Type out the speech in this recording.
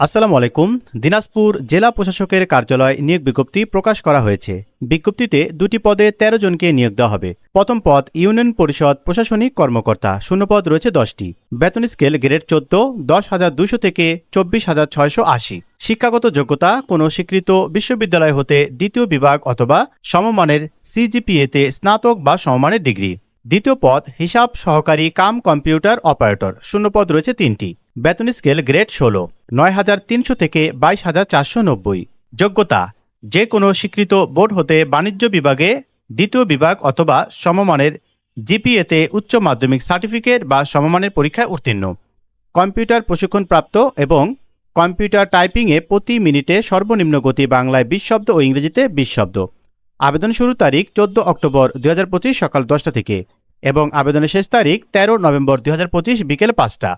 আসসালামু আলাইকুম। দিনাজপুর জেলা প্রশাসকের কার্যালয় নিয়োগ বিজ্ঞপ্তি প্রকাশ করা হয়েছে। বিজ্ঞপ্তিতে দুটি পদে ১৩ জনকে নিয়োগ দেওয়া হবে। প্রথম পদ ইউনিয়ন পরিষদ প্রশাসনিক কর্মকর্তা শূন্যপদ রয়েছে দশটি। বেতন স্কেল গ্রেড চোদ্দ, দশ হাজার দুশো থেকে চব্বিশ হাজার ছয়শো আশি। শিক্ষাগত যোগ্যতা কোনো স্বীকৃত বিশ্ববিদ্যালয় হতে দ্বিতীয় বিভাগ অথবা সমমানের সিজিপিএতে স্নাতক বা সমমানের ডিগ্রি। দ্বিতীয় পদ, হিসাব সহকারী কাম কম্পিউটার অপারেটর। শূন্যপদ রয়েছে তিনটি। বেতন স্কেল গ্রেড ষোলো। নয় হাজার তিনশো থেকে বাইশ হাজার চারশো নব্বই। যোগ্যতা যে কোনো স্বীকৃত বোর্ড হতে বাণিজ্য বিভাগে দ্বিতীয় বিভাগ অথবা সমমানের জিপিএতে উচ্চ মাধ্যমিক সার্টিফিকেট বা সমমানের পরীক্ষায় উত্তীর্ণ। কম্পিউটার প্রশিক্ষণপ্রাপ্ত এবং কম্পিউটার টাইপিংয়ে প্রতি মিনিটে সর্বনিম্ন গতি বাংলায় বিশ শব্দ ও ইংরেজিতে বিশ শব্দ। আবেদন শুরু তারিখ চোদ্দ অক্টোবর দুই হাজার পঁচিশ সকাল দশটা থেকে এবং আবেদনের শেষ তারিখ তেরো নভেম্বর দুই হাজার পঁচিশ বিকেল পাঁচটা।